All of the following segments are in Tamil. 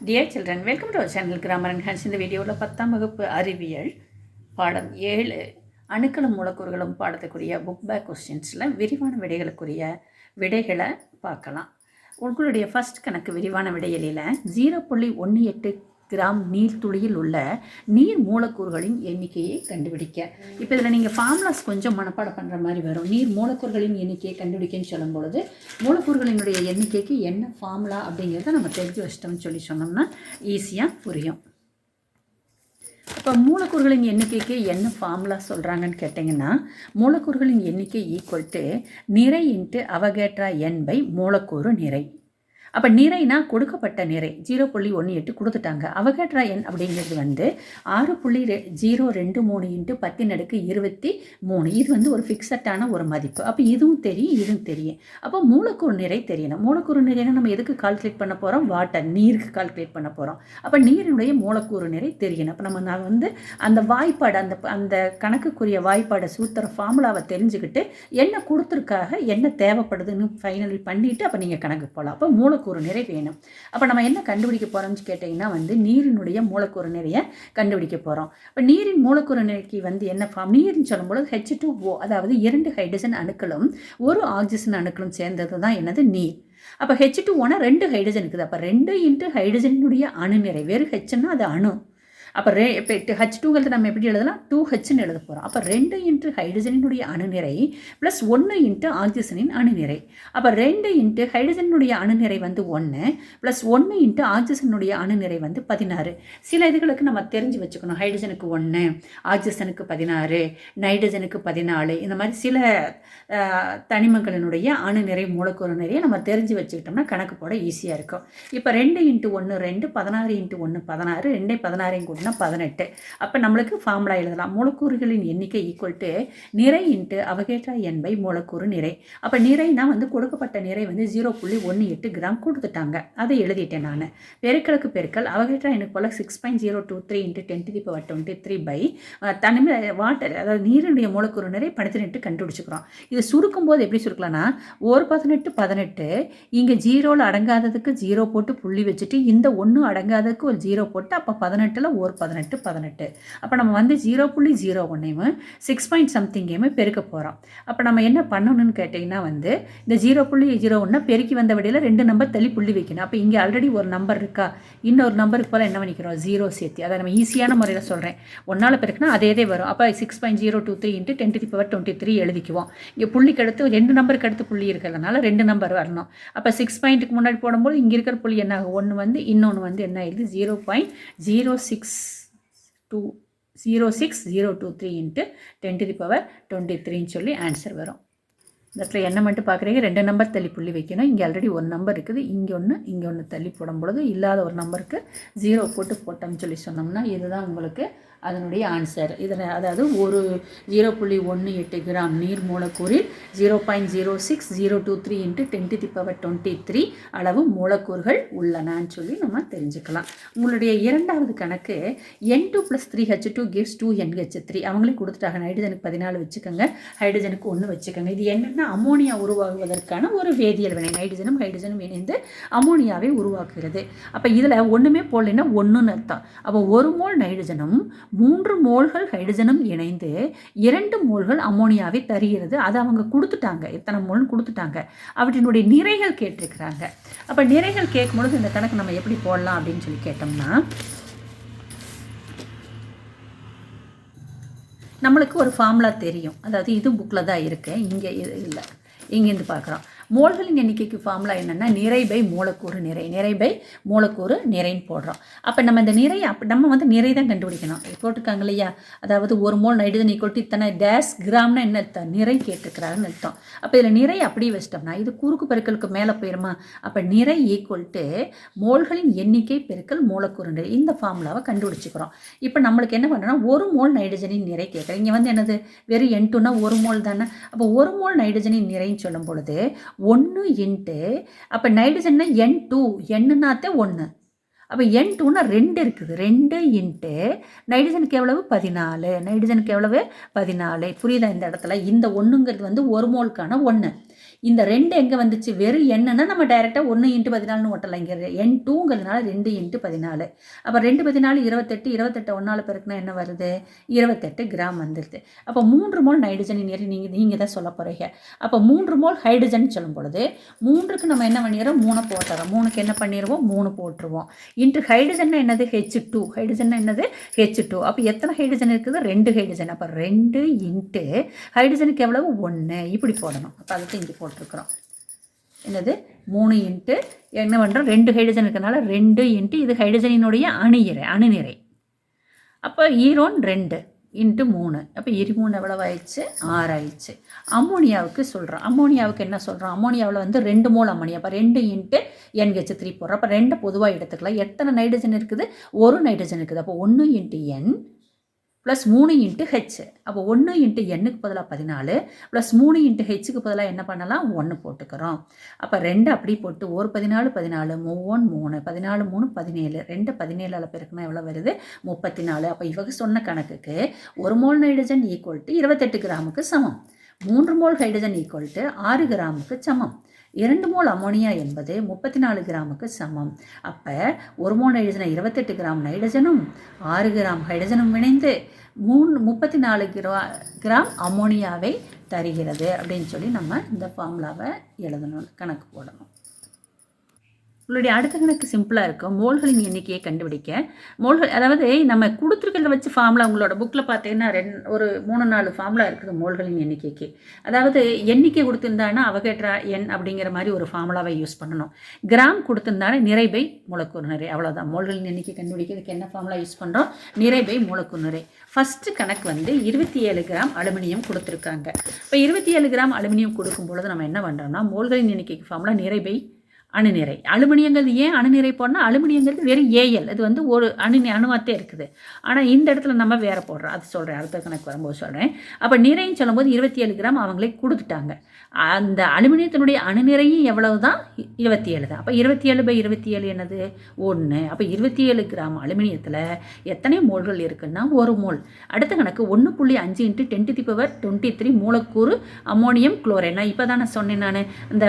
Dear children welcome to our channel grammar and hans இந்த வீடியோவில் பத்தாம் வகுப்பு அறிவியல் பாடம் ஏழு அணுக்களும் மூலக்கூறுகளும் பாடத்துக்குரிய புக் பேக் கொஸ்டின்ஸில் விரிவான விடைகளுக்குரிய விடைகளை பார்க்கலாம். உங்களுடைய ஃபஸ்ட் கணக்கு விரிவான விடையலில் ஜீரோ புள்ளி ஒன்று எட்டு கிராம் நீர்த்துளியில் உள்ள நீர் மூலக்கூறுகளின் எண்ணிக்கையை கண்டுபிடிக்க. இப்போ இதில் நீங்கள் ஃபார்முலாஸ் கொஞ்சம் மனப்பாடம் பண்ணுற மாதிரி வரும். நீர் மூலக்கூறுகளின் எண்ணிக்கையை கண்டுபிடிக்கன்னு சொல்லும் பொழுது மூலக்கூறுகளினுடைய எண்ணிக்கைக்கு என்ன ஃபார்முலா அப்படிங்கிறத நம்ம தெரிஞ்சு வச்சிட்டோம்னு சொல்லி சொன்னோம்னா ஈஸியாக புரியும். இப்போ மூலக்கூறுகளின் எண்ணிக்கைக்கு என்ன ஃபார்முலா சொல்கிறாங்கன்னு கேட்டிங்கன்னா மூலக்கூறுகளின் எண்ணிக்கை ஈக்குவல் டு நிறை இன்ட்டு அவகேட்ரா என் பை மூலக்கூறு நிறை. அப்போ நிறைனா கொடுக்கப்பட்ட நிறை ஜீரோ புள்ளி ஒன்று எட்டு கொடுத்துட்டாங்க. அவகேட்ரா எண் அப்படிங்கிறது வந்து ஆறு புள்ளி ரெ ஜீரோ ரெண்டு மூணு இன்ட்டு பத்தின் அடுக்கு இருபத்தி மூணு. இது வந்து ஒரு ஃபிக்ஸட்டான ஒரு மதிப்பு. அப்போ இதுவும் தெரியும் இதுவும் தெரியும். அப்போ மூலக்கூறு நிறை தெரியணும். மூலக்கூறு நிறைனா நம்ம எதுக்கு கால்குலேட் பண்ண போகிறோம் வாட்டர் நீருக்கு கால்குலேட் பண்ண போகிறோம் அப்போ நீரினுடைய மூலக்கூறு நிறை தெரியணும். அப்போ நம்ம நான் வந்து அந்த வாய்ப்பாடு அந்த அந்த கணக்குக்குரிய வாய்ப்பாடை சூத்திர ஃபார்முலாவை தெரிஞ்சுக்கிட்டு என்ன கொடுத்துருக்காக என்ன தேவைப்படுதுன்னு ஃபைனல் பண்ணிவிட்டு அப்போ நீங்கள் கணக்கு போகலாம் அப்போ மூலக்கூறு நிறை வேணும். அப்போ நம்ம என்ன கண்டுபிடிக்க போகிறோம்னு கேட்டிங்கன்னா வந்து நீரினுடைய மூலக்கூறு நிறைய கண்டுபிடிக்க போகிறோம் இப்போ நீரின் மூலக்கூறு நிறைக்கு வந்து என்ன ஃபார்ம் நீர்னு சொல்லும்போது ஹெச் டூ ஓ அதாவது இரண்டு ஹைட்ரஜன் அணுக்களும் ஒரு ஆக்சிஜன் அணுக்களும் சேர்ந்தது தான் என்னது? நீர். அப்போ ஹெச் டூ ஓனா ரெண்டு ஹைட்ரஜன் இருக்குது. அப்போ ரெண்டு இன்ட்டு ஹைட்ரஜனுடைய அணு நிறை. வேறு ஹெச்னா அது அணு. அப்போ ரே இப்போ ஹச் டூங்கிறது நம்ம எப்படி எழுதலாம்? டூ ஹெச்னு எழுத போகிறோம் அப்போ ரெண்டு இன்ட்டு ஹைட்ரஜனினுடைய அணுநிறை ப்ளஸ் ஒன்று இன்ட்டு ஆக்சிஜனின் அணுநிறை. அப்போ ரெண்டு இன்ட்டு ஹைட்ரஜனுடைய அணுநிறை வந்து ஒன்று ப்ளஸ் ஒன்று இன்ட்டு ஆக்சிஜனுடைய அணுநிறை வந்து பதினாறு. சில இதுகளுக்கு நம்ம தெரிஞ்சு வச்சுக்கணும். ஹைட்ரஜனுக்கு ஒன்று ஆக்சிஜனுக்கு பதினாறு நைட்ரஜனுக்கு பதினாலு இந்த மாதிரி சில தனிமங்களினுடைய அணுநிறை மூலக்கூறு நிறைய நம்ம தெரிஞ்சு வச்சுக்கிட்டோம்னா கணக்கு போட ஈஸியாக இருக்கும். இப்போ ரெண்டு இன்ட்டு ஒன்று ரெண்டு பதினாறு இன்ட்டு ஒன்று பதினாறு ரெண்டே பதினாறையும் கூட்டினா பதினெட்டு. அப்போ நம்மளுக்கு ஃபார்முலா எழுதலாம். மூலக்கூறுகளின் எண்ணிக்கை ஈக்குவல் டு நிறை இன்ட்டு அவகேட்ரா என்பை மூலக்கூறு நிறை. அப்போ நிறைனா வந்து கொடுக்கப்பட்ட நிறை வந்து ஜீரோ புள்ளி ஒன்று எட்டு கிராம் கொடுத்துட்டாங்க. அதை எழுதிட்டேன் நான். பெருக்களுக்கு பெருக்கல் அவகேட்ரா எனக்கு போல் six point zero two three into ten to power twenty three by தனிமை வாட்டர் அதாவது நீரினுடைய மூலக்கூறு நிறை பதினெட்டு கண்டுபிடிச்சிக்கிறோம். இது சுருக்கும் போது எப்படி சுருக்கலாம்னா ஒரு பதினெட்டு பதினெட்டு இங்கே ஜீரோவில் அடங்காததுக்கு ஜீரோ போட்டு புள்ளி வச்சுட்டு இந்த ஒன்று அடங்காததுக்கு ஒரு ஜீரோ போட்டு அப்போ பதினெட்டில் ஒரு பதினெட்டு பதினெட்டு. அப்போ நம்ம வந்து ஜீரோ புள்ளி ஜீரோ ஒன்றையும் சிக்ஸ் பாயிண்ட் சம்திங்கையுமே பெருக்க போகிறோம் அப்போ நம்ம என்ன பண்ணணும்னு கேட்டிங்கன்னா வந்து இந்த ஜீரோ புள்ளி ஜீரோ ஒன்று பெருக்கி வந்த விடையில் ரெண்டு நம்பர் தள்ளி புள்ளி வைக்கணும். அப்போ இங்கே ஆல்ரெடி ஒரு நம்பர் இருக்கா? இன்னொரு நம்பருக்கு போல் என்ன பண்ணிக்கிறோம்? ஜீரோ சேர்த்து. அதை நம்ம ஈஸியான முறையில் சொல்கிறேன் ஒன்றால் பெருக்குனா அதே இதே வரும். அப்போ six point zero two three into ten to power twenty three எழுதிக்குவோம். இங்கே புள்ளிக்கு அடுத்து ரெண்டு நம்பருக்கு அடுத்து புள்ளி இருக்கிறதுனால ரெண்டு நம்பர் வரணும். அப்போ சிக்ஸ் பாயிண்ட்டுக்கு முன்னாடி போடும்போது இங்கே இருக்கிற புள்ளி என்ன ஆகும்? ஒன்று வந்து இன்னொன்று வந்து என்ன ஆயிடுது? Zero point zero six two zero six zero two three into ten to the power twenty த்ரீன்னு சொல்லி ஆன்சர் வரும். இந்த இடத்துல என்ன மட்டும் பார்க்குறீங்க? ரெண்டு நம்பர் தள்ளி புள்ளி வைக்கணும். இங்கே ஆல்ரெடி ஒரு நம்பர் இருக்குது. இங்கே ஒன்று இங்கே ஒன்று தள்ளி போடும் பொழுது இல்லாத ஒரு நம்பருக்கு ஜீரோ போட்டு போட்டோம்னு சொல்லி சொன்னோம்னா இதுதான் உங்களுக்கு அதனுடைய ஆன்சர் இதில் அதாவது ஒரு ஜீரோ புள்ளி ஒன்று எட்டு கிராம் நீர் மூலக்கூறில் zero point zero six zero two three into ten the power twenty three அளவு மூலக்கூறுகள் உள்ளனன்னு சொல்லி நம்ம தெரிஞ்சுக்கலாம். உங்களுடைய இரண்டாவது கணக்கு N two plus three H two gives two N H three அவங்களே கொடுத்துட்டாங்க. நைட்ரஜனுக்கு பதினாலு வச்சுக்கோங்க. ஹைட்ரஜனுக்கு ஒன்று வச்சுக்கோங்க. இது என்னென்னா அமோனியா உருவாகுவதற்கான ஒரு வேதியியல் வினை. நைட்ரஜனும் ஹைட்ரஜனும் இணைந்து அமோனியாவை உருவாக்குகிறது. அப்போ இதில் ஒன்றுமே போடலைன்னா ஒன்றுன்னு அர்த்தம். அப்போ ஒரு மோல் நைட்ரஜனும் மூன்று மோல்கள் ஹைட்ரஜனும் இணைந்து இரண்டு மோல்கள் அமோனியாவை தருகிறது. அதை அவங்க கொடுத்துட்டாங்க. எத்தனை மோல்னு கொடுத்துட்டாங்க. அவற்றினுடைய நிறைகள் கேட்டிருக்கிறாங்க. அப்போ நிறைகள் கேட்கும்பொழுது இந்த கணக்கு நம்ம எப்படி போடலாம் அப்படின்னு சொல்லி கேட்டோம்னா நம்மளுக்கு ஒரு ஃபார்முலா தெரியும். அதாவது இது புக்கில் தான் இருக்குது இங்கே இது இல்லை. இங்கேருந்து பார்க்குறோம். மோல்களின் எண்ணிக்கைக்கு ஃபார்முலா என்னென்னா நிறை பை மூலக்கூறு நிறை. நிறை பை மூலக்கூறு நிறைன்னு போடுறோம். அப்போ நம்ம இந்த நிறை அப் நம்ம வந்து நிறை தான் கண்டுபிடிக்கணும். போட்டிருக்காங்க இல்லையா? அதாவது ஒரு மோல் நைட்ரஜன் ஈக்குவல் இத்தனை டேஸ் கிராம்னா என்ன அர்த்தம்? நிறை கேட்டுக்கிறாருன்னு அர்த்தம். அப்போ இதில் நிறை அப்படியே வச்சிட்டோம்னா இது குறுக்கு பெருக்கலுக்கு மேலே போயிருமா? அப்போ நிறை ஈக்குவல் டு மோல்களின் எண்ணிக்கை பெருக்கல் மூலக்கூறு நிறை. இந்த ஃபார்முலாவை கண்டுபிடிச்சிக்கிறோம். இப்போ நம்மளுக்கு என்ன பண்ணுறோம்னா ஒரு மோல் நைட்ரஜனின் நிறை கேட்குறேன் இங்கே வந்து என்னது? வெறும் என் டூனா ஒரு மோல் தானே? அப்போ ஒரு மோல் நைட்ரஜனின் நிறைன்னு சொல்லும் பொழுது ஒன்று இன்ட்டு அப்போ நைட்ரஜன்னா என் டூ என்னன்னாத்தே ஒன்று அப்போ என் டூனா ரெண்டு இருக்குது ரெண்டு இன்ட்டு நைட்ரஜனுக்கு எவ்வளவு? பதினாலு. நைட்ரஜனுக்கு எவ்வளவு? பதினாலு. புரியுதா இந்த இடத்துல? இந்த ஒன்றுங்கிறது வந்து ஒரு மோலுக்கான ஒன்று இந்த ரெண்டு எங்கே வந்துச்சு? வெறும் எண்ணுன்னா நம்ம டைரெக்டாக ஒன்று இன்ட்டு பதினாலுன்னு ஓட்டலாம் இங்கே எண் டூங்கிறதுனால ரெண்டு இன்ட்டு பதினாலு. அப்போ ரெண்டு பதினாலு இருபத்தெட்டு இருபத்தெட்டு ஒன்றால் பிறகுனா என்ன வருது? இருபத்தெட்டு கிராம் வந்துடுது அப்போ மூன்று மோல் நைட்ரஜன் நீர் நீங்கள் நீங்கள் தான் சொல்ல போகிறீங்க அப்போ மூன்று மோல் ஹைட்ரஜன் சொல்லும் பொழுது மூன்றுக்கு நம்ம என்ன பண்ணிடுறோம்? மூணு போட்டுறோம். மூணுக்கு என்ன பண்ணிடுவோம்? மூணு போட்டுருவோம். இன்ட்டு ஹைட்ரஜன்னா என்னது? ஹெச் டூ ஹைட்ரஜன் என்னது? ஹெச் டூ அப்போ எத்தனை ஹைட்ரஜன் இருக்குது? ரெண்டு ஹைட்ரஜன் அப்போ ரெண்டு இன்ட்டு ஹைட்ரஜனுக்கு எவ்வளவு? ஒன்று இப்படி போடணும். அப்போ அதுக்கு இங்கே போட்டிருக்கிறோம். என்னது? மூணு இன்ட்டு என்ன பண்ணுறோம் ரெண்டு ஹைட்ரஜன் இருக்கிறதுனால ரெண்டு இன்ட்டு இது ஹைட்ரஜனினுடைய அணுநிறை அணுநிறை. அப்போ ஈரோன் ரெண்டு இன்ட்டு மூணு. அப்போ இரு எவ்வளவாயிடுச்சு? எவ்வளவு அம்மோனியாவுக்கு சொல்கிறோம் அம்மோனியாவுக்கு என்ன சொல்கிறோம் அம்மோனியாவில் வந்து ரெண்டு மூணு அம்மோனியா. அப்போ ரெண்டு இன்ட்டு என்ஹெச் த்ரீ போடுறோம். அப்போ ரெண்டு பொதுவாக எடுத்துக்கலாம். எத்தனை நைட்ரஜன் இருக்குது? ஒரு நைட்ரஜன் இருக்குது. அப்போ ஒன்று இன்ட்டு என் ப்ளஸ் மூணு இன்ட்டு ஹெச் அப்போ ஒன்று இன்ட்டு எண்ணுக்கு பதிலாக பதினாலு ப்ளஸ் மூணு இன்ட்டு ஹெச்சுக்கு பதிலாக என்ன பண்ணலாம்? ஒன்று போட்டுக்கிறோம். அப்போ ரெண்டு அப்படி போட்டு ஒரு பதினாலு பதினாலு மூவன் மூணு பதினாலு மூணு பதினேழு. ரெண்டு பதினேழு பெருக்குனா எவ்வளோ வருது? முப்பத்தி நாலு அப்போ இவங்க சொன்ன கணக்குக்கு ஒரு மோல் நைட்ரஜன் ஈக்குவல் டு இருபத்தெட்டு கிராமுக்கு சமம். மூன்று மோல் ஹைட்ரஜன் ஈக்குவல் டு ஆறு கிராமுக்கு சமம். இரண்டு மோல் அமோனியா என்பது முப்பத்தி நாலு கிராமுக்கு சமம். அப்போ ஒரு மோல் நைட்ரஜனை இருபத்தெட்டு கிராம் நைட்ரஜனும் ஆறு கிராம் ஹைட்ரஜனும் இணைந்து மூணு முப்பத்தி நாலு கிரா கிராம் அமோனியாவை தருகிறது அப்படின்னு சொல்லி நம்ம இந்த ஃபார்முலாவை எழுதணும் கணக்கு போடணும். உங்களுடைய அடுத்த கணக்கு சிம்பிளாக இருக்கும் மோல்களின் எண்ணிக்கையை கண்டுபிடிக்க. மோல்கள் அதாவது நம்ம கொடுத்துருக்கிறத வச்சு ஃபார்முலா உங்களோட புக்கில் பார்த்தீங்கன்னா ரெண்டு ஒரு மூணு நாலு ஃபார்முலா இருக்குது மோல்களின் எண்ணிக்கைக்கு அதாவது எண்ணிக்கை கொடுத்துருந்தாங்கன்னா அவகேட்ரா எண் அப்படிங்கிற மாதிரி ஒரு ஃபார்முலாவை யூஸ் பண்ணணும். கிராம் கொடுத்துருந்தானே நிறைபை மூலக்கூறு நிறை அவ்வளோதான் மோல்களின் எண்ணிக்கை கண்டுபிடிக்கிறதுக்கு என்ன ஃபார்முலா யூஸ் பண்ணுறோம் நிறைபை மூலக்கூறு நிறை ஃபஸ்ட்டு கணக்கு வந்து இருபத்தி ஏழு கிராம் அலுமினியம் கொடுத்துருக்காங்க. இப்போ இருபத்தி ஏழு கிராம் அலுமினியம் கொடுக்கும் பொழுது நம்ம என்ன பண்ணுறோம்னா மோல்களின் எண்ணிக்கைக்கு ஃபார்முலா நிறைபை அணுநிறை. அலுமினியங்கிறது ஏன் அணுநிறை போடணும் அலுமினியங்கிறது வெறும் ஏஎல் இது வந்து ஒரு அணு அணுவாத்தே இருக்குது. ஆனால் இந்த இடத்துல நம்ம வேறு போடுறோம். அது சொல்கிறேன் அடுத்த கணக்கு வரும்போது சொல்கிறேன் அப்போ நிறைன்னு சொல்லும்போது இருபத்தி ஏழு கிராம் அவங்களே கொடுத்துட்டாங்க. அந்த அலுமினியத்தினுடைய அணுநிறையும் எவ்வளவு தான் இருபத்தி ஏழு தான். அப்போ இருபத்தி ஏழு பை இருபத்தி ஏழு என்னது? ஒன்று அப்போ இருபத்தி ஏழு கிராம் அலுமினியத்தில் எத்தனை மோல்கள் இருக்குன்னா ஒரு மோல். அடுத்த கணக்கு ஒன்று புள்ளி அஞ்சு into ten to the power twenty three மூலக்கூறு அமோனியம் குளோரைன். நான் இப்போ தான் நான். சொன்னேன் நான் இந்த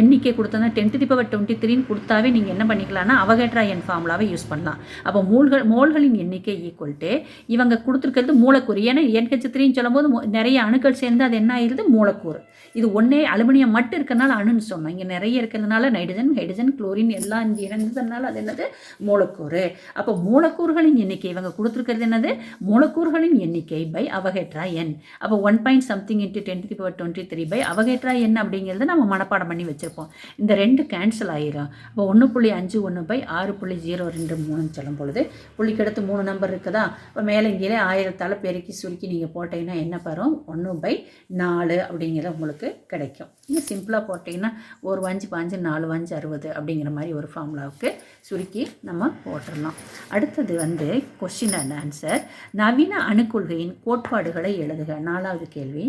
எண்ணிக்கை கொடுத்தா டென்டி தி பவர் டுவெண்ட்டி த்ரீன்னு கொடுத்தாவே நீங்கள் என்ன பண்ணிக்கலாம்னா அவகேட்ரா என் ஃபார்முலாவை யூஸ் பண்ணலாம். அப்போ மூல்கள் மோல்களின் எண்ணிக்கை ஈக்குவல் டு இவங்க கொடுத்துருக்கிறது மூலக்கூறு. ஏன்னா என்ஹெச் த்ரீன்னு சொல்லும்போது நிறைய அணுக்கள் சேர்ந்து அது என்ன ஆயிருது? மூலக்கூறு. இது ஒன்றே அலுமினியம் மட்டும் இருக்கனால அணுன்னு சொன்னோம். இங்கே நிறைய இருக்கிறதுனால நைட்ரஜன் ஹைட்ரஜன் குளோரின் எல்லாம் இங்கே இறந்ததுனால அது என்னது? மூலக்கூறு. அப்போ மூலக்கூறுகளின் எண்ணிக்கை இவங்க கொடுத்துருக்கிறது என்னது? மூலக்கூறுகளின் எண்ணிக்கை பை அவகேட்ரா என் அப்போ one point something into ten the power twenty three by Avogadro N அப்படிங்கிறது நம்ம மனப்பாடம் பண்ணி வச்சுருப்போம். இந்த ரெண்டு கேன்சல் ஆயிரும். அப்போ ஒன்று புள்ளி அஞ்சு ஒன்று பை ஆறு புள்ளி ஜீரோ ரெண்டு மூணுன்னு சொல்லும் பொழுது புள்ளிக்கு அடுத்து மூணு நம்பர் இருக்குதா? இப்போ மேலே கீழே ஆயிரத்தால் பெருக்கி சுருக்கி நீங்கள் போட்டீங்கன்னா என்ன வரும்? ஒன்று பை நாலு அப்படிங்கிறத உங்களுக்கு கிடைக்கும். இது சிம்பிளாக போட்டிங்கன்னா ஒரு வஞ்சு பாஞ்சு நாலு வஞ்சு அறுபது அப்படிங்கிற மாதிரி ஒரு ஃபார்முலாவுக்கு சுருக்கி நம்ம போட்டுடலாம் அடுத்தது வந்து கொஸ்டின் அண்ட் ஆன்சர் நவீன அணுக்கொள்கையின் கோட்பாடுகளை எழுதுக. நாலாவது கேள்வி.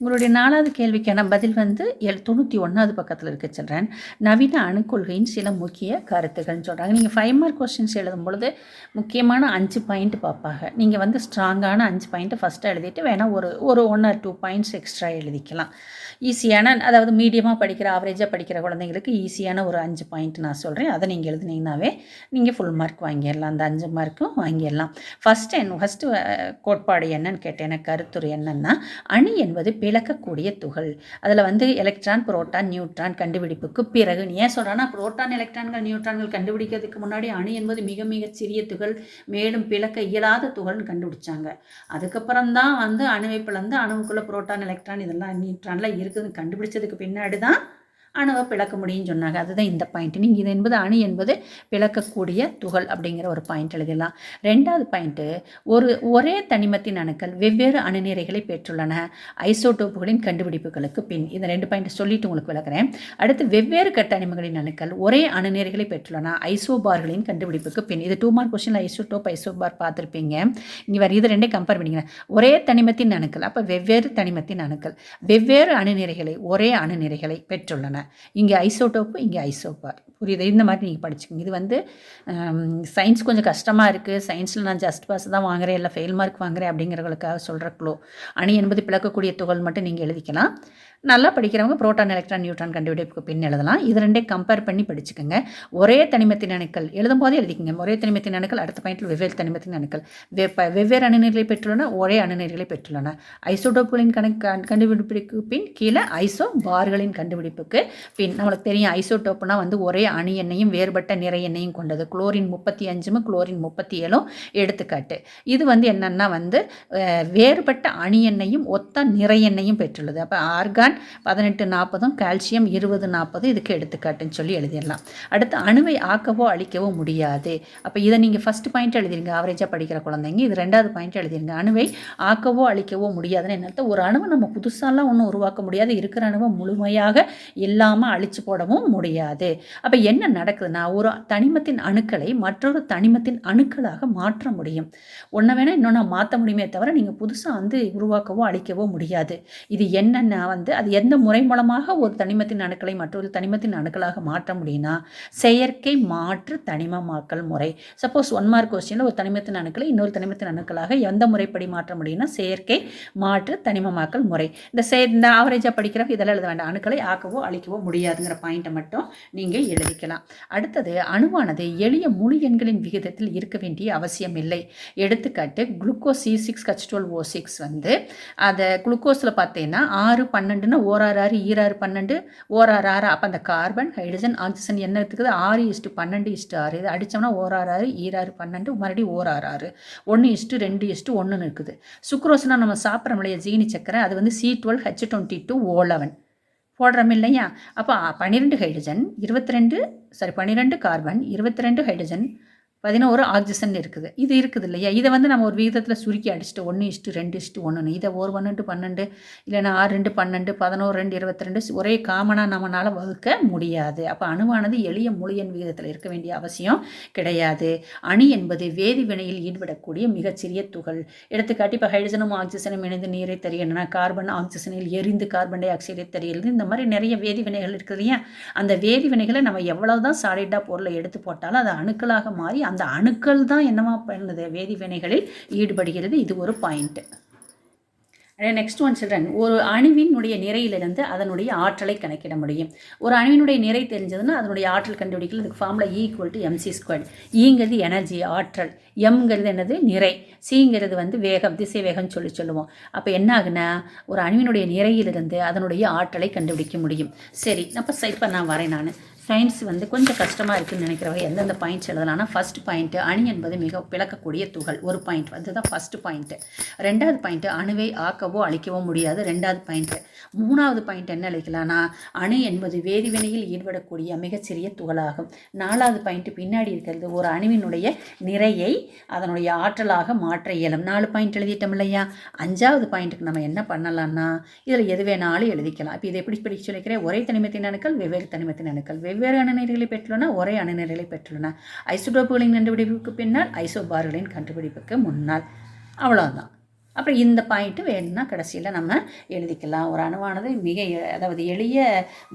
உங்களுடைய நாலாவது கேள்விக்கான பதில் வந்து எல் தொண்ணூற்றி ஒன்றாவது பக்கத்தில் இருக்க சொல்கிறேன் நவீன அணுக்கொள்கையின் சில முக்கிய கருத்துக்கள்னு சொல்கிறாங்க நீங்கள் ஃபைவ் மார்க் கொஸ்டின்ஸ் எழுதும் பொழுது முக்கியமான அஞ்சு பாயிண்ட் பார்ப்பாங்க. நீங்கள் வந்து ஸ்ட்ராங்கான அஞ்சு பாயிண்ட்டை ஃபஸ்ட்டாக எழுதிட்டு வேணால் ஒரு ஒரு one or two points extra எழுதிக்கலாம். ஈஸியான அதாவது மீடியமாக படிக்கிற ஆவரேஜாக படிக்கிற குழந்தைங்களுக்கு ஈஸியான ஒரு அஞ்சு பாயிண்ட் நான் சொல்கிறேன் அதை நீங்கள் எழுதுனீங்கன்னாவே நீங்கள் ஃபுல் மார்க் வாங்கிடலாம். அந்த அஞ்சு மார்க்கும் வாங்கிடலாம். ஃபஸ்ட் என் ஃபஸ்ட்டு கோட்பாடு என்னன்னு கேட்டேன். எனக்கு கருத்துரு என்னன்னா அணு என்பது பிளக்கக்கூடிய துகள். அதில் வந்து எலக்ட்ரான் புரோட்டான் நியூட்ரான் கண்டுபிடிப்புக்கு பிறகு ஏன் சொல்கிறேன்னா புரோட்டான் எலக்ட்ரான்கள் நியூட்ரான்கள் கண்டுபிடிக்கிறதுக்கு முன்னாடி அணு என்பது மிக மிக சிறிய துகள் மேலும் பிளக்க இயலாத துகள்னு கண்டுபிடிச்சாங்க. அதுக்கப்புறம் தான் வந்து அணுவை பிளந்து அணுவுக்குள்ளே புரோட்டான் எலக்ட்ரான் இதெல்லாம் நியூட்ரான்லாம் இருக்குதுன்னு கண்டுபிடிச்சதுக்கு பின்னாடி தான் அணுவை பிளக்க முடியும்னு சொன்னாங்க. அதுதான் இந்த பாயிண்ட் நீங்கள் இது என்பது அணு என்பது பிளக்கக்கூடிய துகள் அப்படிங்கிற ஒரு பாயிண்ட் எழுதலாம் ரெண்டாவது பாயிண்ட்டு ஒரு ஒரே தனிமத்தின் அணுக்கள் வெவ்வேறு அணுநிறைகளை பெற்றுள்ளன. ஐசோடோப்புகளின் கண்டுபிடிப்புகளுக்கு பின். இந்த ரெண்டு பாயிண்ட் சொல்லிட்டு உங்களுக்கு விளக்குறேன். அடுத்து வெவ்வேறு கட்டணிமங்களின் அணுக்கள் ஒரே அணுநிறைகளை பெற்றுள்ளன. ஐசோபார்களின் கண்டுபிடிப்புக்கு பின். இது டூ மார்க் கொஸ்டினில் ஐசோடோப் ஐசோபார் பார்த்துருப்பீங்க. இங்கே வேறு இது ரெண்டே கம்பேர் பண்ணிக்கிறேன் ஒரே தனிமத்தின் அணுக்கள் அப்போ வெவ்வேறு தனிமத்தின் அணுக்கள் வெவ்வேறு அணுநிறைகளை ஒரே அணுநிறைகளை பெற்றுள்ளன. இங்கே ஐசோட்டோப்பு இங்கே ஐசோபார் புரியுது? இந்த மாதிரி நீங்கள் படிச்சுக்கோங்க. இது வந்து சயின்ஸ் கொஞ்சம் கஷ்டமாக இருக்குது சயின்ஸில் நான் ஜஸ்ட் பாஸ் தான் வாங்குறேன். இல்லை ஃபெயில் மார்க் வாங்குறேன் அப்படிங்கிறவங்களுக்காக சொல்கிற க்ளோ அணி என்பது பிளக்கக்கூடிய துகள் மட்டும் நீங்கள் எழுதிக்கலாம். நல்லா படிக்கிறவங்க புரோட்டான் எலக்ட்ரான் நியூட்ரான் கண்டுபிடிப்புக்கு பின் எழுதலாம். இது ரெண்டே கம்பேர் பண்ணி படிச்சுக்கோங்க. ஒரே தனிமத்தின் அணுக்கள் எழுதும் போதே எழுதிக்கங்க. ஒரே தனிமத்தின் அணுக்கள் அடுத்த பாயிண்டில் வெவ்வேறு தனிமத்தின் அணுக்கள். வெப்ப வெவ்வேறு அணுநிலை பெற்றுள்ளன ஒரே அணுநிலைகளை பெற்றுள்ளன. ஐசோடோப்புகளின் கணக்கு கண்டுபிடிப்புக்கு பின் கீழே ஐசோ பார்களின் கண்டுபிடிப்புக்கு பின் நம்மளுக்கு தெரியும் ஐசோடோப்புனா வந்து ஒரே அணு எண்ணையும் வேறுபட்ட நிறை எண்ணையும் கொண்டது. குளோரின் முப்பத்தி அஞ்சும் குளோரின் முப்பத்தி ஏழும் எடுத்துக்காட்டு. இது வந்து என்னென்னா வந்து வேறுபட்ட அணு எண்ணையும் ஒத்த நிறை எண்ணையும் பெற்றுள்ளது. அப்போ ஆர்கான் பதினெட்டு நாற்பதும் கால்சியம் இருபது நாற்பது இதுக்கு எடுத்துக்காட்டுன்னு சொல்லி எழுதிடலாம். அடுத்து அணுவை ஆக்கவோ அழிக்கவோ முடியாது. அப்போ இதை நீங்கள் ஃபஸ்ட் பாயிண்ட் எழுதிருங்க. ஆவரேஜாக படிக்கிற குழந்தைங்க இது ரெண்டாவது பாயிண்ட் எழுதிருங்க. அணுவை ஆக்கவோ அழிக்கவோ முடியாதுன்னு என்னத்த? ஒரு அணுவை நம்ம புதுசாலாம் ஒன்றும் உருவாக்க முடியாது. இருக்கிற அணுவை முழுமையாக இல்லாமல் அழிச்சு போடவும் முடியாது. அப்போ என்ன நடக்குதுன்னா ஒரு தனிமத்தின் அணுக்களை மற்றொரு தனிமத்தின் அணுக்களாக மாற்ற முடியும். ஒன்றை வேணால் இன்னொன்று மாற்ற முடியுமே தவிர நீங்கள் புதுசாக வந்து உருவாக்கவோ அழிக்கவோ முடியாது. இது என்னென்ன வந்து அது எந்த முறை மூலமாக ஒரு தனிமத்தின் அணுக்களை மற்றொரு தனிமத்தின் அணுக்களாக மாற்ற முடியும்னா செயற்கை மாற்று தனிமமாக்கல் முறை. சப்போஸ் ஒன் மார்க் கொஸ்டினில் ஒரு தனிமத்தின் அணுக்களை இன்னொரு தனிமத்தின் அணுக்களாக எந்த முறைப்படி மாற்ற முடியும்னா செயற்கை மாற்று தனிமமாக்கல் முறை. இந்த செய இந்த ஆவரேஜாக படிக்கிறவங்க இதெல்லாம் எழுத வேண்டாம். அணுக்களை ஆக்கவோ அழிக்கவோ முடியாதுங்கிற பாயிண்ட்டை மட்டும் நீங்கள் எழுதிக்கலாம். அடுத்தது அணுவானது எளிய முழு எண்களின் விகிதத்தில் இருக்க வேண்டிய அவசியம் இல்லை. எடுத்துக்காட்டு glucose C six H twelve O six வந்து அதை குளுக்கோஸில் பார்த்தீங்கன்னா ஆறு பன்னெண்டு பன்னெண்டுன்னா ஓராறு ஆறு ஈராறு பன்னெண்டு ஓராறு ஆறு. அப்போ அந்த கார்பன் ஹைட்ரஜன் ஆக்சிஜன் என்ன எடுத்துக்குது ஆறு இஸ்ட்டு பன்னெண்டு இஸ்ட்டு ஆறு. இது அடித்தோம்னா ஓராறு ஆறு ஈராறு பன்னெண்டு மறுபடியும் ஓராறு ஆறு. ஒன்று இஸ்ட்டு ரெண்டு இஸ்ட்டு ஒன்றுன்னு இருக்குது. சுக்ரோஸ்னால் நம்ம சாப்பிட்றோம் இல்லையா ஜீனி சக்கரை அது வந்து C twelve H twenty two O eleven போடுறோம் இல்லையா? அப்போ பன்னிரெண்டு ஹைட்ரஜன் இருபத்தி ரெண்டு சாரி பன்னிரெண்டு கார்பன் இருபத்தி ரெண்டு ஹைட்ரஜன் பதினோரு ஆக்சிஜன் இருக்குது. இது இருக்குது இல்லையா? இதை வந்து நம்ம ஒரு விகிதத்தில் சுருக்கி அடிச்சுட்டு ஒன்று இஷ்டு ரெண்டு இஷ்டு ஒன்று இதை ஒரு பன்னெண்டு பன்னெண்டு இல்லைன்னா ஆறு ரெண்டு பன்னெண்டு பதினோரு ரெண்டு இருபத்தி ரெண்டு ஒரே காமனாக நம்மளால் வகுக்க முடியாது. அப்போ அணுவானது எளிய முழு விகிதத்தில் இருக்க வேண்டிய அவசியம் கிடையாது. அணு என்பது வேதிவினையில் ஈடுபடக்கூடிய மிகச்சிறிய துகள். எடுத்துக்காட்டி இப்போ ஹைட்ரஜனும் ஆக்சிஜனும் இணைந்து நீரை தெரியணும்னா கார்பன் ஆக்சிஜனில் எரிந்து கார்பன் டை ஆக்சைடை தருகிறது. இந்த மாதிரி நிறைய வேதிவினைகள் இருக்குது இல்லையா? அந்த வேதிவினைகளை நம்ம எவ்வளோ தான் சாலிடாக பொருளை எடுத்து போட்டாலும் அது அணுக்களாக மாறி அந்த அணுக்கள் தான் என்னவா பண்ணுது? வேதிவினைகளில் ஈடுபடுகிறது. இது ஒரு பாயிண்ட்டு நெக்ஸ்ட் ஒன் சில்ட்ரன் ஒரு அணுவினுடைய நிறையிலிருந்து அதனுடைய ஆற்றலை கணக்கிட முடியும். ஒரு அணுவினுடைய நிறை தெரிஞ்சதுன்னா அதனுடைய ஆற்றல் கண்டுபிடிக்கல இதுக்கு ஃபார்மில் equal e to M C square ஈங்கிறது e energy ஆற்றல். எம்ங்கிறது என்னது? நிறை. சிங்கிறது வந்து வேகம் திசை வேகம்னு சொல்லி சொல்லுவோம். அப்போ என்ன ஆகுனா ஒரு அணுவினுடைய நிறையிலிருந்து அதனுடைய ஆற்றலை கண்டுபிடிக்க முடியும். சரி அப்போ இப்போ நான் வரேன் நான். சயின்ஸ் வந்து கொஞ்சம் கஷ்டமாக இருக்குதுன்னு நினைக்கிறவங்க எந்தெந்த பாயிண்ட்ஸ் எழுதலாம்னா ஃபர்ஸ்ட் பாயிண்ட்டு அணு என்பது மிக பிளக்கக்கூடிய துகள். ஒரு பாயிண்ட் அதுதான் ஃபர்ஸ்ட் பாயிண்ட்டு ரெண்டாவது பாயிண்ட்டு அணுவை ஆக்கவோ அழிக்கவோ முடியாது. ரெண்டாவது பாயிண்ட்டு மூணாவது பாயிண்ட் என்ன அழைக்கலாம்னா அணு என்பது வேதிவினையில் ஈடுபடக்கூடிய மிகச்சிறிய துகளாகும். நாலாவது பாயிண்ட்டு பின்னாடி இருக்கிறது ஒரு அணுவினுடைய நிறையை அதனுடைய ஆற்றலாக மாற்ற இயலும். நாலு பாயிண்ட் எழுதிட்டோம் இல்லையா அஞ்சாவது பாயிண்ட்டுக்கு நம்ம என்ன பண்ணலாம்னா இதில் எது வேணாலும் எழுதிக்கலாம். இப்போ இதை எப்படி படிக்க சொல்லிக்கிறேன்? ஒரே தனிமத்தின் அணுக்கள் வெவ்வேறு தனிமத்தின் அணுக்கள். வெவ்வேறு அணுநிலைகளை பெற்றுள்ளன ஒரே அணுநிலைகளை பெற்றுள்ளன. ஐசோடோப்புகளின் கண்டுபிடிப்புக்கு பின்னால் ஐசோபார்களின் கண்டுபிடிப்புக்கு முன்னால். அவ்வளோதான் அப்புறம் இந்த பாயிண்ட்டு வேணும்னா கடைசியில் நம்ம எழுதிக்கலாம். ஒரு அணுவானது மிக அதாவது எளிய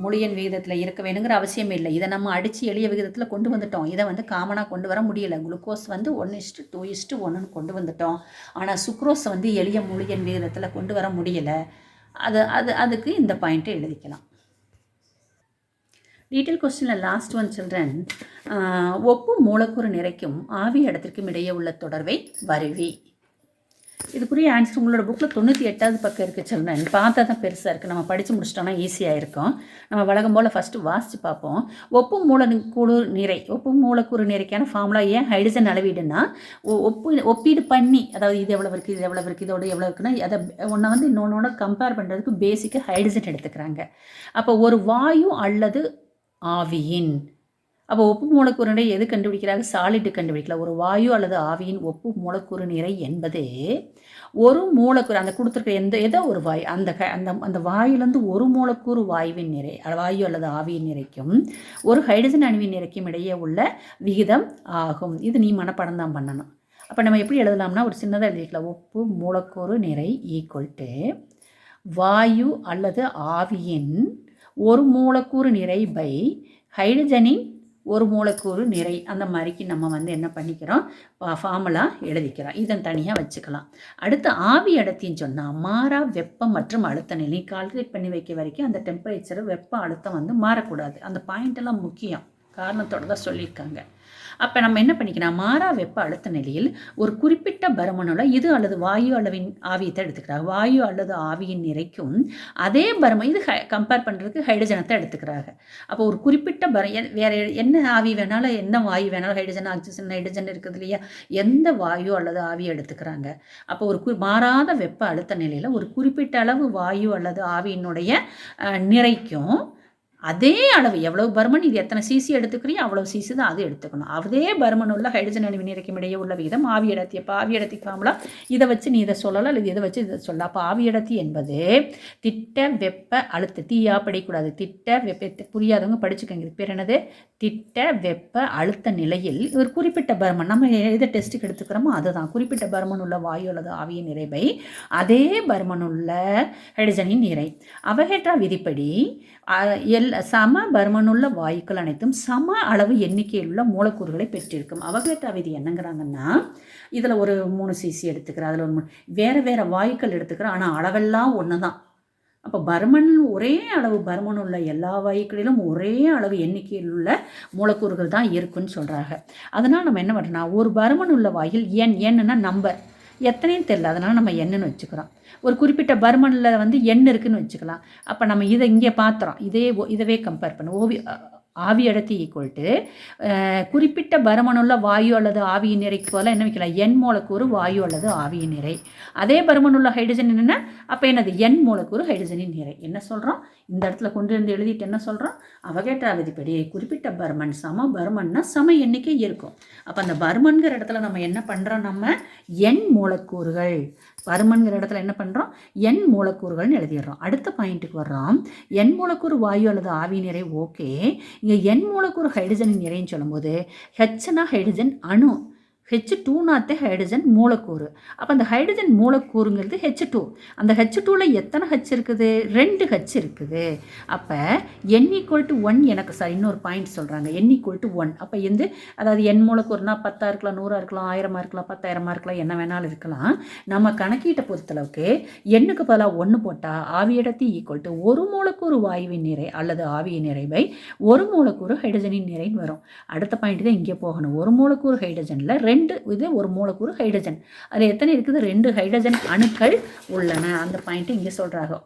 மொழியின் விகிதத்தில் இருக்க வேணுங்கிற அவசியம் இல்லை. இதை நம்ம அடித்து எளிய விகிதத்தில் கொண்டு வந்துட்டோம். இதை வந்து காமனாக கொண்டு வர முடியலை. குளுக்கோஸ் வந்து ஒன் இஸ்ட்டு டூ இஸ்ட்டு ஒன்றுன்னு கொண்டு வந்துட்டோம். ஆனால் சுக்ரோஸை வந்து எளிய மொழியின் விகிதத்தில் கொண்டு வர முடியலை. அது அது அதுக்கு இந்த பாயிண்ட்டை எழுதிக்கலாம். டீட்டெயில் கொஸ்டினில் லாஸ்ட் ஒன் சில்ட்ரன் ஒப்பு மூலக்கூறு நிறைக்கும் ஆவி இடத்திற்கும் இடையே உள்ள தொடர்பை வருவி. இதுக்குரிய ஆன்சர் உங்களோட புக்கில் தொண்ணூற்றி எட்டாவது பக்கம் இருக்குது சில்ட்ரன் பார்த்தா தான் பெருசாக இருக்குது நம்ம படித்து முடிச்சிட்டோம்னா ஈஸியாக இருக்கும். நம்ம வழக்கம் போல் ஃபஸ்ட்டு வாசித்து பார்ப்போம். ஒப்பு மூலக்கூறு நிறை. ஒப்பு மூலக்கூறு நிறைக்கான ஃபார்முலா ஏன் ஹைட்ரஜன் அளவீடுன்னா ஒப்பு ஒப்பீடு பண்ணி அதாவது இது எவ்வளோ இருக்குது இது எவ்வளோ இருக்குது இதோட எவ்வளோ இருக்குன்னா அதை ஒன்றை வந்து இன்னொன்னோட கம்பேர் பண்ணுறதுக்கு பேசிக்காக ஹைட்ரஜன் எடுத்துக்கிறாங்க. அப்போ ஒரு வாயு அல்லது ஆவியின் அப்போ ஒப்பு மூலக்கூறு நிறை எது கண்டுபிடிக்கிறாங்க? சாலிட்டு கண்டுபிடிக்கல. ஒரு வாயு அல்லது ஆவியின் ஒப்பு மூலக்கூறு நிறை என்பது ஒரு மூலக்கூறு அந்த கொடுத்துருக்க எந்த ஏதோ ஒரு வாயு அந்த க- அந்த அந்த வாயுலேருந்து ஒரு மூலக்கூறு வாயுவின் நிறை வாயு அல்லது ஆவியின் நிறைக்கும் ஒரு ஹைட்ரஜன் அணுவின் நிறைக்கும் இடையே உள்ள விகிதம் ஆகும். இது நீ மனப்பாடம் தான் பண்ணணும். அப்போ நம்ம எப்படி எழுதலாம்னா ஒரு சின்னதாக எழுதிக்கலாம் ஒப்பு மூலக்கூறு நிறை ஈக்குவல் டு வாயு அல்லது ஆவியின் ஒரு மூலக்கூறு நிறை பை ஹைட்ரஜனின் ஒரு மூலக்கூறு நிறை அந்த மாதிரிக்கு நம்ம வந்து என்ன பண்ணிக்கிறோம்? ஃபார்முலா எழுதிக்கிறோம். இதன் தனியாக வச்சுக்கலாம். அடுத்து ஆவி அடர்த்தின்னு சொன்னால் மாறா வெப்பம் மற்றும் அழுத்த நிலை கால்குலேட் பண்ணி வைக்க வரைக்கும் அந்த டெம்பரேச்சர் வெப்ப அழுத்தம் வந்து மாறக்கூடாது. அந்த பாயிண்ட் எல்லாம் முக்கியம். காரணத்தோடு தான் சொல்லியிருக்காங்க. அப்போ நம்ம என்ன பண்ணிக்கலாம் மாறா வெப்ப அழுத்த நிலையில் ஒரு குறிப்பிட்ட பருமனோட இது அல்லது வாயு அளவின் ஆவியத்தை எடுத்துக்கிறாங்க வாயு அல்லது ஆவியின் நிறைக்கும் அதே பருமன் இது கம்பேர் பண்ணுறதுக்கு ஹைட்ரஜனத்தை எடுத்துக்கிறாங்க. அப்போ ஒரு குறிப்பிட்ட பர எ- வேற என்ன ஆவி வேணாலும் என்ன வாயு வேணாலும் ஹைட்ரஜன் ஆக்சிஜன் ஹைட்ரஜன் இருக்குது இல்லையா? எந்த வாயு அல்லது ஆவியை எடுத்துக்கிறாங்க? அப்போ ஒரு கு மாறாத வெப்ப அழுத்த நிலையில் ஒரு குறிப்பிட்ட அளவு வாயு அல்லது ஆவியினுடைய நிறைக்கும் அதே அளவு எவ்வளவு பருமன் இது எத்தனை சிசி எடுத்துக்கிறியோ அவ்வளவு சிசி தான் அது எடுத்துக்கணும். அதே பருமன் உள்ள ஹைட்ரஜன் அணுவின் நிறைக்கும் இடையே உள்ள விகிதம் ஆவி அடர்த்தி அப்போ ஆவி இடத்தி ஃபார்முலா இதை வச்சு நீ இதை சொல்லலாம் அல்லது இதை வச்சு இதை சொல்லலாம் அப்போ ஆவி இடத்தி என்பது திட்ட வெப்ப அழுத்த தீயா படிக்கூடாது. திட்ட வெப்ப புரியாதவங்க படிச்சுக்கோங்க. இது பேர் என்னது? திட்ட வெப்ப அழுத்த நிலையில் ஒரு குறிப்பிட்ட பருமன் நம்ம எதை டெஸ்ட்டுக்கு எடுத்துக்கிறோமோ அதுதான். குறிப்பிட்ட பருமன் உள்ள வாயு அல்லது ஆவியின் நிறைவை அதே பருமன் உள்ள ஹைட்ரஜனின் நிறை. அவகேட்ரா விதிப்படி எல் சம பருமனுள்ள வாயுக்கள் அனைத்தும் சம அளவு எண்ணிக்கையில் உள்ள மூலக்கூறுகளை பெற்றிருக்கும். அவகேட்ரா விதி என்னங்கிறாங்கன்னா இதில் ஒரு மூணு சிசி எடுத்துக்கிறேன். அதில் ஒரு மூணு வேறு வேறு வாயுக்கள் எடுத்துக்கிறேன். ஆனால் அளவெல்லாம் ஒன்று தான் அப்போ பருமன் ஒரே அளவு பருமன் உள்ள எல்லா வாயுக்களிலும் ஒரே அளவு எண்ணிக்கையில் உள்ள மூலக்கூறுகள் தான் இருக்குன்னு சொல்கிறாங்க அதனால் நம்ம என்ன பண்ணுறோம்னா ஒரு பருமன் உள்ள வாயில் எண் என்னன்னா நம்பர் எத்தனையும் தெரில அதனால் நம்ம எண்ணுன்னு வச்சுக்கிறோம். ஒரு குறிப்பிட்ட பர்மனில் வந்து எண் இருக்குதுன்னு வச்சுக்கலாம். அப்போ நம்ம இதை இங்கே பார்த்துறோம் இதே ஓ- இதவே கம்பேர் பண்ணுவோம் ஓவிய ஆவி அடர்த்தி ஈக்குவல் டு குறிப்பிட்ட பருமனுள்ள வாயு அல்லது ஆவியின் நிறைக்கு போல என்ன வைக்கலாம்? எண் மூலக்கூறு வாயு அல்லது ஆவியின் நிறை. அதே பருமனுள்ள ஹைட்ரஜன் என்னென்னா? அப்போ என்னது? எண் மூலக்கூறு ஹைட்ரஜனின் நிறை. என்ன சொல்கிறோம் இந்த இடத்துல கொண்டு வந்து எழுதிட்டு என்ன சொல்கிறோம் அவகேட்டா விதிப்படி குறிப்பிட்ட பருமன் சம பருமன்னா சம எண்ணிக்கை இருக்கும். அப்போ அந்த பருமன்கிற இடத்துல நம்ம என்ன பண்ணுறோம் நம்ம எண் மூலக்கூறுகள். பருமன்கிற இடத்துல என்ன பண்ணுறோம் எண் மூலக்கூறுகள்னு எழுதிடுறோம். அடுத்த பாயிண்ட்டுக்கு வர்றோம். எண் மூலக்கூறு வாயு அல்லது ஆவி நிறை ஓகே. இங்கே எண் மூலக்கூறு ஹைட்ரஜனின் நிறைன்னு சொல்லும்போது ஹெச்னா ஹைட்ரஜன் அணு. ஹெச் டூனாத்தே ஹைட்ரஜன் மூலக்கூறு. அப்போ அந்த ஹைட்ரஜன் மூலக்கூறுங்கிறது ஹெச் டூ அந்த ஹெச் டூவில் எத்தனை ஹெச் இருக்குது? ரெண்டு ஹெச் இருக்குது. அப்போ என் ஈக்குவல் டு ஒன் எனக்கு சார் இன்னொரு பாயிண்ட் சொல்கிறாங்க என் ஈக்குவல் டு ஒன் அப்போ எந்த? அதாவது என் மூலக்கூறுனா பத்தா இருக்கலாம் நூறாக இருக்கலாம் ஆயிரமாக இருக்கலாம் பத்தாயிரமாக இருக்கலாம் என்ன வேணாலும் இருக்கலாம். நம்ம கணக்கீட்டை பொறுத்தளவுக்கு எண்ணுக்கு பதிலாக ஒன்று போட்டால் ஆவியிடத்தி ஈக்குவல் டு ஒரு மூலக்கூறு வாயுவின் நிறை அல்லது ஆவியின் நிறைவை ஒரு மூலக்கூறு ஹைட்ரஜனின் நிறைன்னு வரும். அடுத்த பாயிண்ட் தான் இங்கே போகணும். ஒரு மூலக்கூறு ஹைட்ரஜனில் ரெண்டு ரெண்டு இது ஒரு மூலக்கூறு ஹைட்ரஜன் அதில் எத்தனை இருக்குது? ரெண்டு ஹைட்ரஜன் அணுக்கள் உள்ளன. அந்த பாயிண்ட்டு இங்கே சொல்கிறாங்க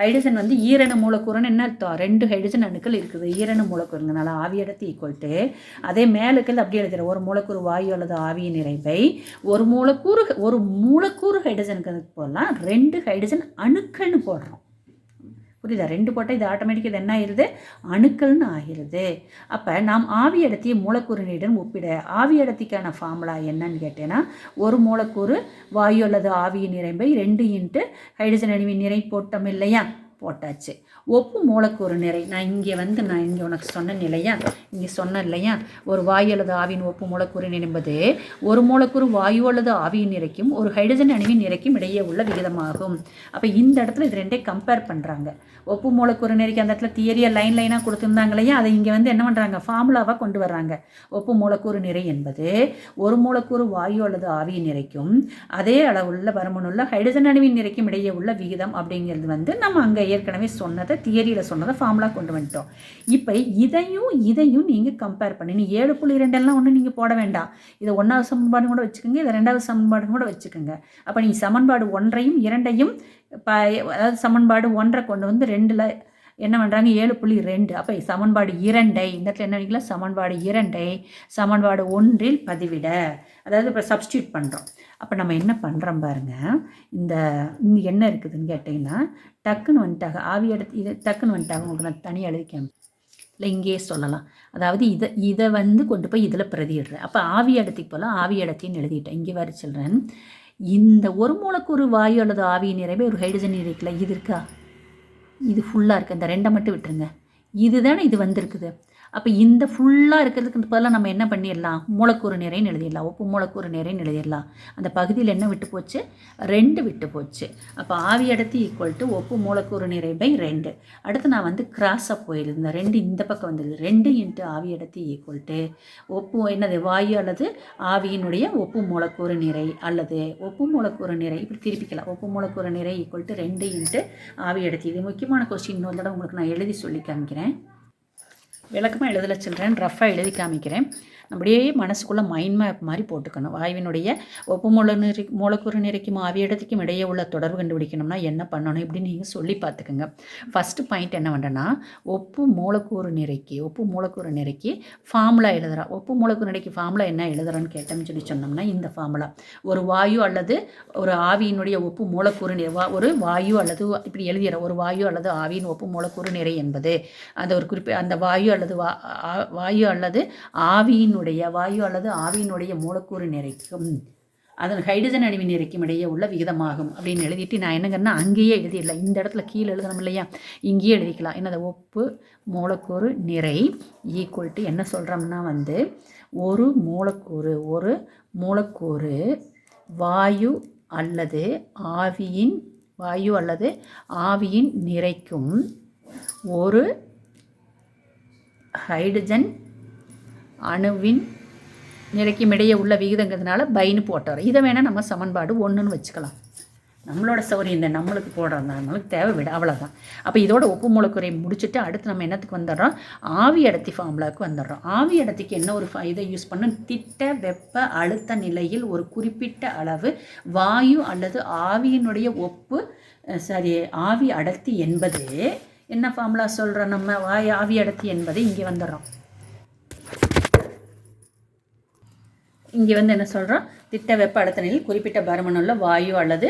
ஹைட்ரஜன் வந்து ஈரணு மூலக்கூறுன்னு என்ன அர்த்தம்? ரெண்டு ஹைட்ரஜன் அணுக்கள் இருக்குது. ஈரணு மூலக்கூறுங்கனால ஆவியடத்து ஈக்குவல் டு அதே மேலுக்கள் அப்படியே எழுதுகிற ஒரு மூலக்கூறு வாயு அல்லது ஆவியின் நிறைவை ஒரு மூலக்கூறு ஒரு மூலக்கூறு ஹைட்ரஜனுக்கு போடலாம் ரெண்டு ஹைட்ரஜன் அணுக்கள்னு போடுறோம். புரியுதா? ரெண்டு போட்டால் இது ஆட்டோமேட்டிக்காக இது என்ன ஆயிடுது அணுக்கள்னு ஆகிருது அப்போ நாம் ஆவி அடர்த்தியை மூலக்கூறினுடன் ஒப்பிட ஆவி அடர்த்திக்கான ஃபார்முலா என்னன்னு கேட்டேன்னா ஒரு மூலக்கூறு வாயு அல்லது ஆவியின் நிறைவை ரெண்டு இன்ட்டு ஹைட்ரஜன் அணுவின் நிறை போட்டோம் இல்லையா? போட்டாச்சு. ஒப்பு மூலக்கூறு நிறை நான் இங்கே வந்து நான் இங்கே உனக்கு சொன்னேன் இல்லையா இங்கே சொன்னேன் இல்லையா? ஒரு வாயு அல்லது ஆவியின் ஒப்பு மூலக்கூறு என்பது ஒரு மூலக்கூறு வாயு அல்லது ஆவியின் நிறைக்கும் ஒரு ஹைட்ரஜன் அணுவின் நிறைக்கும் இடையே உள்ள விகிதமாகும். அப்போ இந்த இடத்துல இது ரெண்டே கம்பேர் பண்ணுறாங்க ஒப்பு மூலக்கூறு நிறைக்கு அந்த இடத்துல தியரியை லைன் லைனாக கொடுத்துருந்தாங்க இல்லையா? அதை இங்கே வந்து என்ன பண்ணுறாங்க ஃபார்முலாவாக கொண்டு வர்றாங்க. ஒப்பு மூலக்கூறு நிறை என்பது ஒரு மூலக்கூறு வாயு அல்லது ஆவியின் நிறைக்கும் அதே அளவுள்ள வருமனுள்ள ஹைட்ரஜன் அணுவின் நிறைக்கும் இடையே உள்ள விகிதம் அப்படிங்கிறது வந்து நம்ம அங்கே ஏற்கனவே சொன்னதை தியரியில் சொன்னதை ஃபார்முலா கொண்டு வந்துட்டோம். இப்போ இதையும் இதையும் நீங்கள் கம்பேர் பண்ணி நீ ஏழு புள்ளி ரெண்டெல்லாம் ஒன்று நீங்கள் போட வேண்டாம். இதை ஒன்றாவது சமன்பாடு கூட வச்சுக்கோங்க இதை ரெண்டாவது சமன்பாடு கூட வச்சுக்கோங்க. அப்போ நீ சமன்பாடு ஒன்றையும் இரண்டையும் இப்போ அதாவது சமன்பாடு ஒன்றை கொண்டு வந்து ரெண்டில் என்ன பண்ணுறாங்க ஏழு புள்ளி ரெண்டு. அப்போ சமன்பாடு இரண்டை இந்த இடத்துல என்ன நினைக்கலாம் சமன்பாடு இரண்டை சமன்பாடு ஒன்றில் பதிவிட. அதாவது இப்போ சப்ஸ்டியூட் பண்ணுறோம் அப்போ நம்ம என்ன பண்ணுறோம் பாருங்க. இந்த இங்கே என்ன இருக்குதுன்னு கேட்டிங்கன்னா டக்குன்னு வந்துட்டாங்க. ஆவி எடுத்து இது டக்குன்னு வந்துட்டாங்க. உங்களுக்கு நான் தனியாக எழுதிக்கேன் இல்லை இங்கேயே சொல்லலாம். அதாவது இதை இதை வந்து கொண்டு போய் இதில் பிரதிடுறேன் அப்போ ஆவி இடத்துக்கு போல் ஆவி இடத்தின்னு எழுதிட்டேன். இங்கே வர சொல்கிறேன் இந்த ஒரு மூலக்கூறு வாயு அல்லது ஆவியின் நிறைவே ஒரு ஹைட்ரஜன் இருக்குல்ல இது இருக்கா? இது ஃபுல்லாக இருக்குது இந்த ரெண்டை மட்டும் விட்டுருங்க. இதுதானே இது வந்திருக்குது. அப்போ இந்த ஃபுல்லாக இருக்கிறதுக்கு பதிலாக நம்ம என்ன பண்ணிடலாம்? மூலக்கூறு நிறைன்னு எழுதிடலாம். உப்பு மூலக்கூறு நிறைன்னு எழுதிடலாம். அந்த பகுதியில் என்ன விட்டு போச்சு? ரெண்டு விட்டு போச்சு. அப்போ ஆவி அடர்த்தி ஈக்குவல் டு ஒப்பு மூலக்கூறு நிறை பை ரெண்டு. அடுத்து நான் வந்து கிராஸாக போயிருந்தேன். ரெண்டு இந்த பக்கம் வந்தது. ரெண்டு இன்ட்டு ஆவி அடர்த்தி ஈக்குவல் டு ஒப்பு என்னது? வாயு அல்லது ஆவியினுடைய ஒப்பு மூலக்கூறு நிறை அல்லது ஒப்பு மூலக்கூறு நிறை இப்படி திருப்பிக்கலாம். ஒப்பு மூலக்கூறு நிறை ஈக்குவல் டு ரெண்டு இன்ட்டு ஆவி அடர்த்தி. இது முக்கியமான கொஸ்டின் இன்னொரு தடவை உங்களுக்கு நான் எழுதி சொல்லி காமிக்கிறேன். விளக்கமாக எழுதலை சில்ட்ரன் ரஃபாக எழுதி காமிக்கிறேன். அப்படியே மனசுக்குள்ளே மைண்ட் மேப் மாதிரி போட்டுக்கணும். வாயுவினுடைய ஒப்பு மூல நிறை மூலக்கூறு நிறைக்கும் ஆவியிடத்துக்கும் இடையே உள்ள தொடர்பு கண்டுபிடிக்கணும்னா என்ன பண்ணணும் இப்படின்னு நீங்கள் சொல்லி பார்த்துக்குங்க. ஃபஸ்ட்டு பாயிண்ட் என்ன பண்ணுறேன்னா ஒப்பு மூலக்கூறு நிறைக்கு ஒப்பு மூலக்கூறு நிறைக்கி ஃபார்முலா எழுதுறா. ஒப்பு மூலக்கூறு நிறைக்கி ஃபார்முலா என்ன எழுதுறான்னு கேட்டோம்னு சொல்லி சொன்னோம்னா இந்த ஃபார்முலா ஒரு வாயு அல்லது ஒரு ஆவியினுடைய ஒப்பு மூலக்கூறு நிறை வா- ஒரு வாயு அல்லது இப்படி எழுதிற ஒரு வாயு அல்லது ஆவியின் ஒப்பு மூலக்கூறு நிறை என்பது. அந்த ஒரு குறிப்பிட்ட அந்த வாயு அல்லது வா ஆ- வாயு அல்லது ஆவியினுடைய வாயு அல்லது ஆவியினுடைய மூலக்கூறு நிறைக்கும். அதன் ஹைட்ரஜன் அணுவின் நிறைக்கும் இடையே உள்ள விகிதமாகும். அப்படின்னு எழுதிட்டு நான் என்னங்கன்னா அங்கேயே எழுதிடலாம். இந்த இடத்துல கீழே எழுதணும் இல்லையா? இங்கேயே எழுதிக்கலாம். என்னது? ஒப்பு மூலக்கூறு நிறை ஈக்குவல் டு என்ன சொல்கிறோம்னா வந்து ஒரு மூலக்கூறு ஒரு மூலக்கூறு வாயு அல்லது ஆவியின் வாயு அல்லது ஆவியின் நிறைக்கும் ஒரு ஹைட்ரஜன் அணுவின் நிலைக்கும் இடையே உள்ள விகிதங்கிறதுனால பைன்னு போட்டார் இதை வேணால் நம்ம சமன்பாடு ஒன்றுன்னு வச்சுக்கலாம். நம்மளோட சௌரியம் இந்த நம்மளுக்கு போடுறது நம்மளுக்கு தேவை விட அவ்வளோதான் அப்போ இதோட ஒப்பு மூலக்குறை முடிச்சுட்டு அடுத்து நம்ம என்னத்துக்கு வந்துடுறோம்? ஆவி அடர்த்தி ஃபார்முலாவுக்கு வந்துடுறோம். ஆவி அடர்த்திக்கு என்ன ஒரு ஃப- இதை யூஸ் பண்ண திட்ட வெப்ப அழுத்த நிலையில் ஒரு குறிப்பிட்ட அளவு வாயு அல்லது ஆவியினுடைய ஒப்பு சாரி சரி ஆவி அடர்த்தி என்பது என்ன ஃபார்முலா சொல்கிறோம் நம்ம? வாய் ஆவி அடர்த்தி என்பது இங்கே வந்துடுறோம். இங்கே வந்து என்ன சொல்கிறோம் திட்ட வெப்ப அழுத்தனில் குறிப்பிட்ட பருமனுள்ள வாயு அல்லது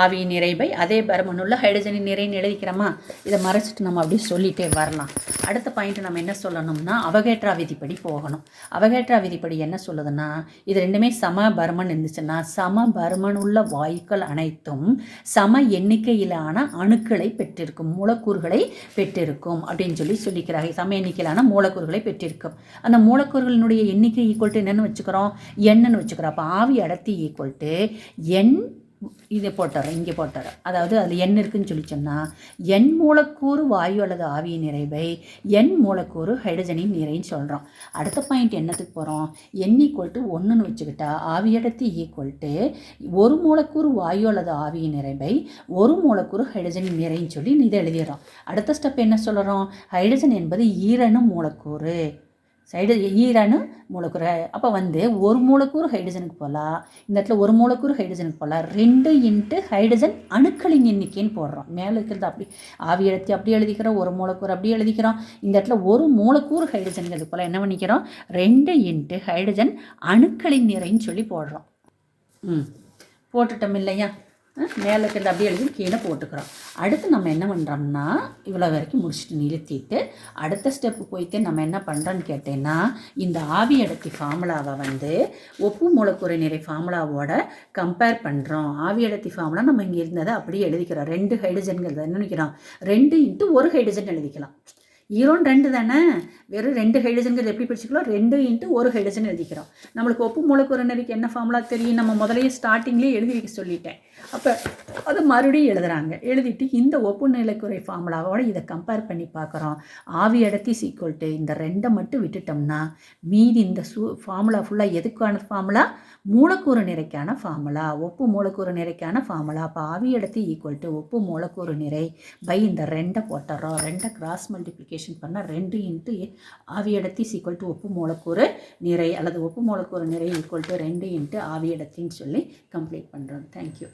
ஆவியின் நிறைவை அதே பருமனுள்ள ஹைட்ரஜனின் நிறைன்னு எழுதிக்கிறோமா இதை மறைச்சிட்டு நம்ம அப்படியே சொல்லிகிட்டே வரலாம். அடுத்த பாயிண்ட் நம்ம என்ன சொல்லணும்னா அவகேட்ரா விதிப்படி போகணும். அவகேட்ரா விதிப்படி என்ன சொல்லுதுன்னா இது ரெண்டுமே சம பருமன் இருந்துச்சுன்னா சம பருமனுள்ள வாயுக்கள் அனைத்தும் சம எண்ணிக்கையிலான அணுக்களை பெற்றிருக்கும் மூலக்கூறுகளை பெற்றிருக்கும் அப்படின்னு சொல்லி சொல்லிக்கிறாங்க. சம எண்ணிக்கையிலான மூலக்கூறுகளை பெற்றிருக்கும். அந்த மூலக்கூறுகளினுடைய எண்ணிக்கை ஈக்குவல் டு என்னன்னு வச்சுக்கிறோம். என்னன்னு வச்சுக்கிறோம். அப்போ ஆவி அடர்த்தி ஈக்குவல் டு எண் இதை போட்டுறோம் இங்கே போட்டுறோம். அதாவது அதில் எண் இருக்குன்னு சொல்லி சொன்னால் எண் மூலக்கூறு வாயு அல்லது ஆவியின் நிறைவை எண் மூலக்கூறு ஹைட்ரஜனின் நிறைன்னு சொல்கிறோம் அடுத்த பாயிண்ட் என்னத்துக்கு போகிறோம் எண் ஈக்குவல் டு ஒன்றுன்னு வச்சுக்கிட்டா ஆவி அடர்த்தி ஈக்குவல் டு ஒரு மூலக்கூறு வாயு அல்லது ஆவியின் நிறைவை ஒரு மூலக்கூறு ஹைட்ரஜனின் நிறைன்னு சொல்லி இதை எழுதிடுறோம். அடுத்த ஸ்டெப் என்ன சொல்கிறோம் ஹைட்ரஜன் என்பது ஈரணு மூலக்கூறு. சைடு ஈரணு மூலக்கூறு. அப்போ வந்து ஒரு மூலக்கூறு ஹைட்ரஜனுக்கு போகலாம் இந்த இடத்துல ஒரு மூலக்கூறு ஹைட்ரஜனுக்கு போகலாம் ரெண்டு இன்ட்டு ஹைட்ரஜன் அணுக்களின் எண்ணிக்கைன்னு போடுறோம். மேலே இருக்கிறது அப்படி ஆவி எழுத்தி அப்படி எழுதிக்கிறோம் ஒரு மூலக்கூறு அப்படி எழுதிக்கிறோம். இந்த இடத்துல ஒரு மூலக்கூறு ஹைட்ரஜனுங்கிறது போல் என்ன பண்ணிக்கிறோம்? ரெண்டு இன்ட்டு ஹைட்ரஜன் அணுக்களின் நிறைன்னு சொல்லி போடுறோம். ம். போட்டுட்டோம் இல்லையா? மேலே இருக்கிறது அப்படியே எழுதி கீழே போட்டுக்கிறோம். அடுத்து நம்ம என்ன பண்ணுறோம்னா இவ்வளோ வரைக்கும் முடிச்சுட்டு நிறுத்திட்டு அடுத்த ஸ்டெப்பு போயிட்டு நம்ம என்ன பண்ணுறோன்னு கேட்டேன்னா இந்த ஆவி அடர்த்தி ஃபார்முலாவை வந்து ஒப்பு மூலக்கூறு நிறை ஃபார்முலாவோட கம்பேர் பண்ணுறோம் ஆவி அடர்த்தி ஃபார்முலா நம்ம இங்கே இருந்ததை அப்படியே எழுதிக்கிறோம். ரெண்டு ஹைட்ரஜன்கிறத என்ன நினைக்கிறோம். ரெண்டு இன்ட்டு ஒரு ஹைட்ரஜன் எழுதிக்கலாம். ஈரோன் ரெண்டு தானே? வெறும் ரெண்டு ஹைட்ரஜன்கள் எப்படி பிடிச்சிக்கலாம் ரெண்டு இன்ட்டு ஒரு ஹைட்ரஜன் எழுதிக்கிறோம். நம்மளுக்கு ஒப்பு மூலக்கூறு நிறைக்கு என்ன ஃபார்முலா தெரியும்? நம்ம முதலையே ஸ்டார்டிங்லேயே எழுதி வைக்க சொல்லிட்டேன். அப்போ அதை மறுபடியும் எழுதுகிறாங்க எழுதிட்டு இந்த ஒப்பு நிலைக்குறை ஃபார்முலாவோட இதை கம்பேர் பண்ணி பார்க்குறோம். ஆவி அடர்த்தி சீக்குவல் டு இந்த ரெண்டை மட்டும் விட்டுட்டோம்னா மீதி இந்த சூ ஃபார்முலா ஃபுல்லாக எதுக்கான ஃபார்முலா மூலக்கூறு நிறைக்கான ஃபார்முலா ஒப்பு மூலக்கூறு நிறைக்கான ஃபார்முலா அப்போ ஆவி அடர்த்தி ஈக்குவல் டு ஒப்பு மூலக்கூறு நிறை பை இந்த ரெண்டை போட்டுறோம். ரெண்டை கிராஸ் மல்டிப்ளிகேஷன் பண்ணால் ரெண்டு இன்ட்டு ஆவி அடர்த்தி சீக்குவல் டு ஒப்பு மூலக்கூறு நிறை அல்லது ஒப்பு மூலக்கூறு நிறை ஈக்குவல் டு ரெண்டு இன்ட்டு ஆவி அடர்த்தின்னு சொல்லி கம்ப்ளீட் பண்ணுறோம் தேங்க்யூ